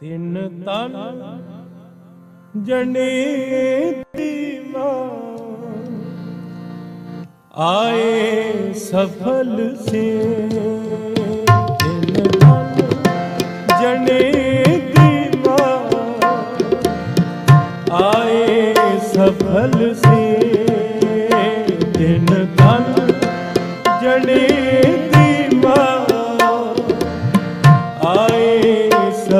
ਤਿੰਨ ਤਨ ਜਣੇਤੀ ਮਾਂ। ਆਏ ਸਫਲ ਸੇ। ਤਿੰਨ ਤਨ ਜਣੇਤੀ ਮਾਂ। ਆਏ ਸਫਲ ਸੇ।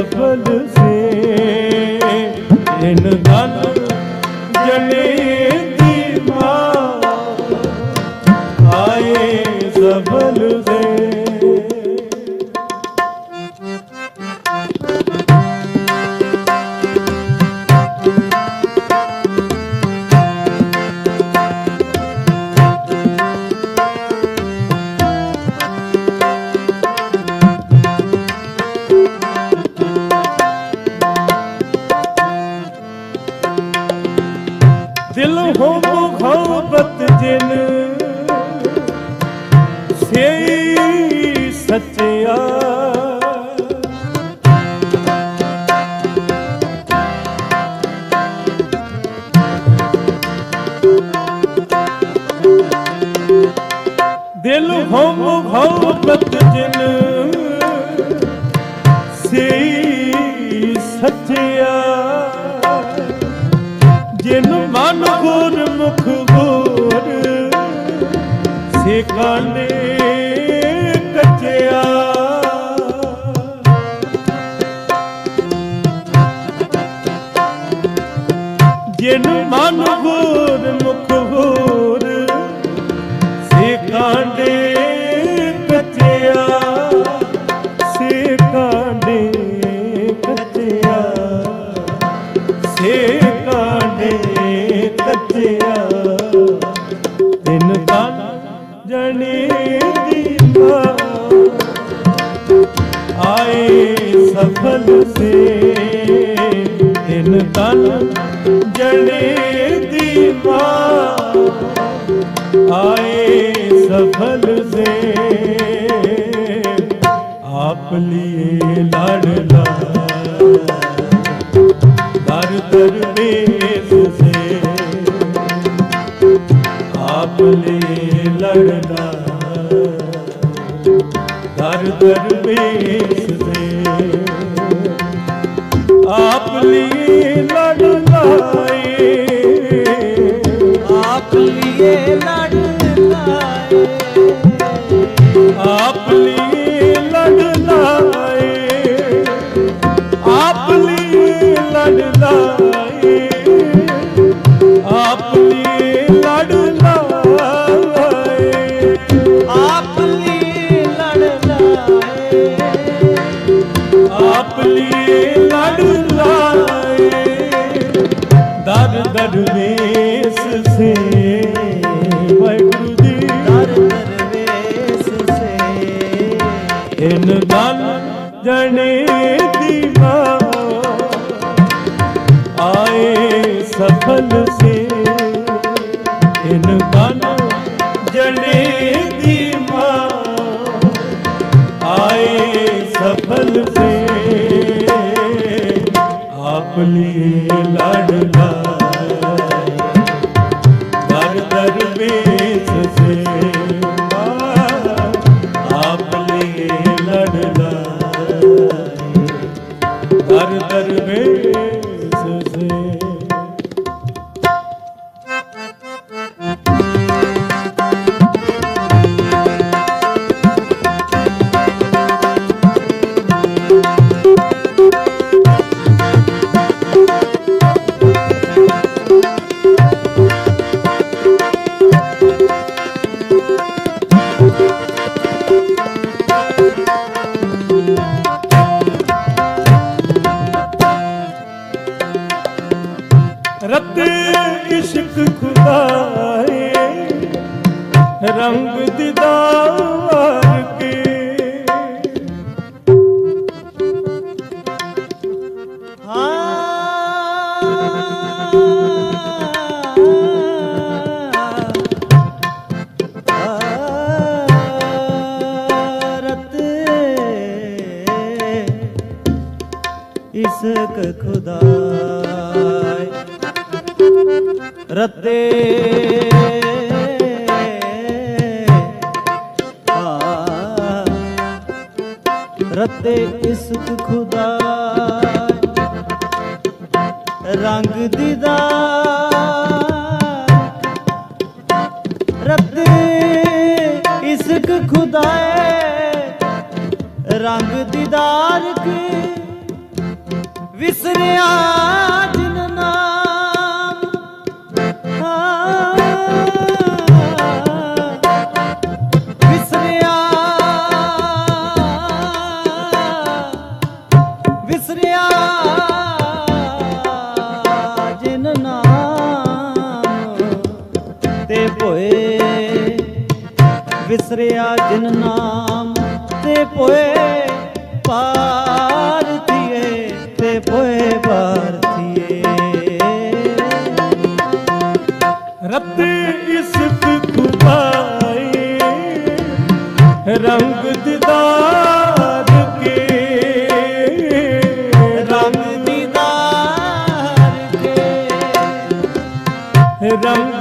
love. ਮਿਲ ਹਮ ਭਉ ਪਤ ਜਿਨ Nadu ਰਤੇ ਇਸਕ ਖੁਦਾ ਰੰਗ ਦੀਦਾਰ। ਰਤੇ ਇਸਕ ਖੁਦਾ ਰੰਗ ਦੀਦਾਰ ਕੇ ਵਿਸਰਿਆ। ਇਸਤ ਕੁਪਾਏ ਰੰਗ ਦਿਦਾਰ ਕੇ ਰੰਗ ਦਿਦਾਰ ਕੇ ਰੰਗ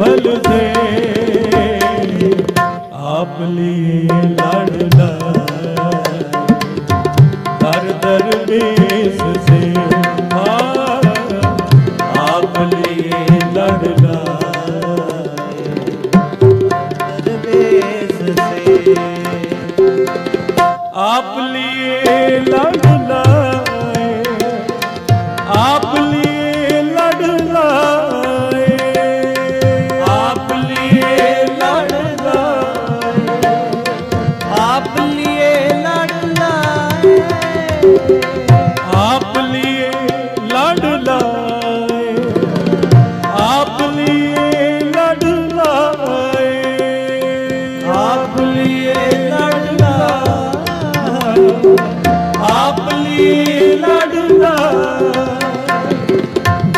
ભલ છે.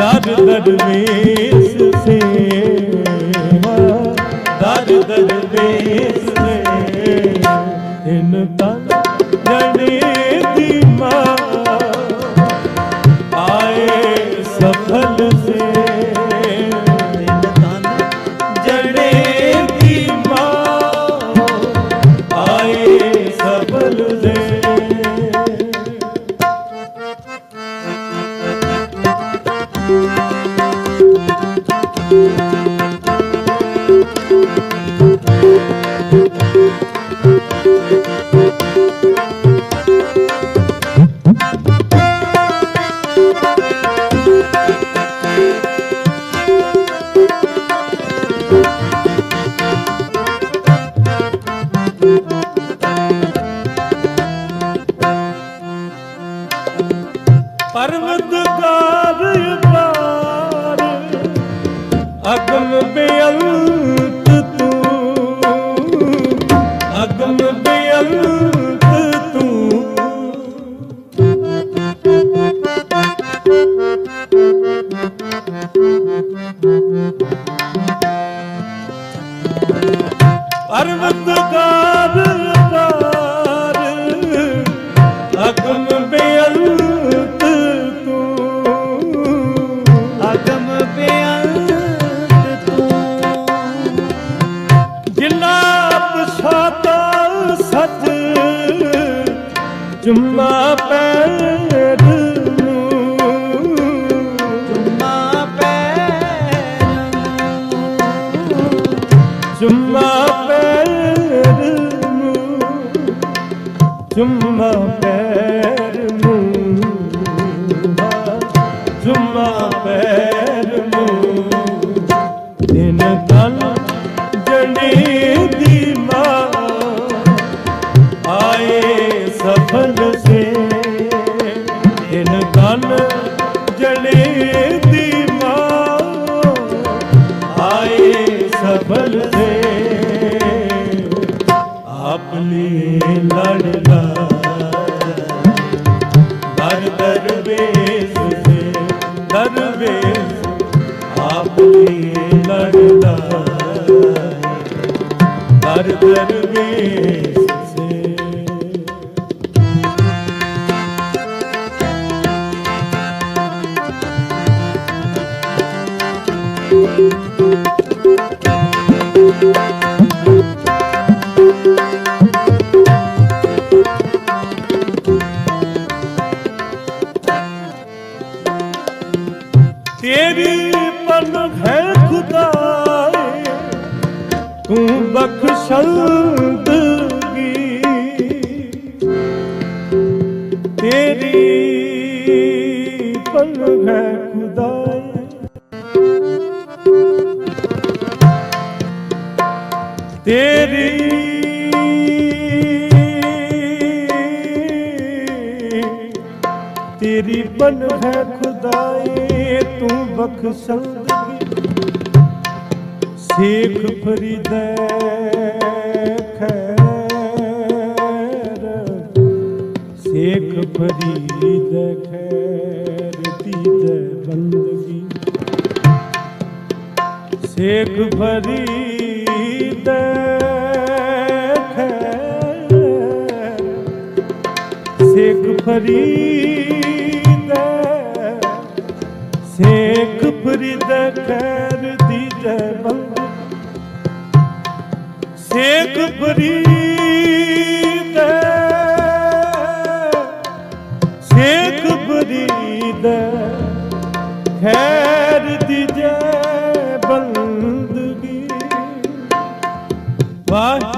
ਦਰ ਦਰਵੇਸ ਸੇਵਾ ਦਰ ਦਰਵੇਸ பருவத்துக்காரு aklım beyaz ਚੁੰਮਾ ਪੈਰ ਮੂੰਹਾ ਆਪਨੇ ਲੜਦਾ। ਦਰ ਦਰਵੇਸ਼ ਸੇ ਦਰਵੇਸ਼ ਆਪਨੇ ਲੜਦਾ। ਦਰ ਦਰਵੇਸ਼ ਬਖਸ਼ੰਦਗੀ ਤੇਰੀ ਪਨ ਹੈ ਖੁਦਾਏ ਤੇਰੀ ਤੇਰੀ ਬਨ ਹੈ ਖੁਦਾਏ ਤੂੰ ਬਖਸ਼ੰਦਗੀ ਸੇਖ ਫਰੀਦੈ, ਖੈਰ। ਸੇਖ ਫਰੀਦੈ, ਖੈਰ ਦੀਜੈ ਬੰਦਗੀ। ਸੇਖ ਫਰੀਦੈ, ਖੈਰ। ਸੇਖ ਫਰੀਦ ਸੇਖ ਫਰੀਦ, ਖੈਰ ਦੀ ਜੈ ਬੰਦ ਸੇਖ ਫਰੀਦ ਸੇਖ ਫਰੀਦ ਖੈਰ ਦੀ ਜੈ ਬੰਦਗੀ। ਵਾਹਿਗੁਰੂ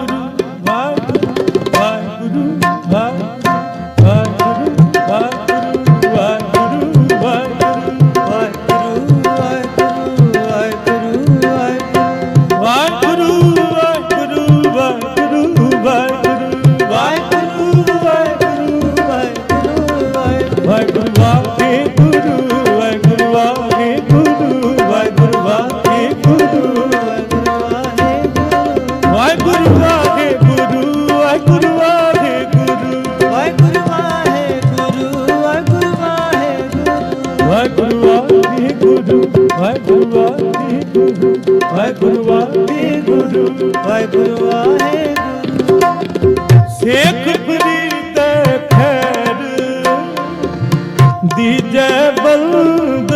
ਦੀਜੈ ਬੰਦ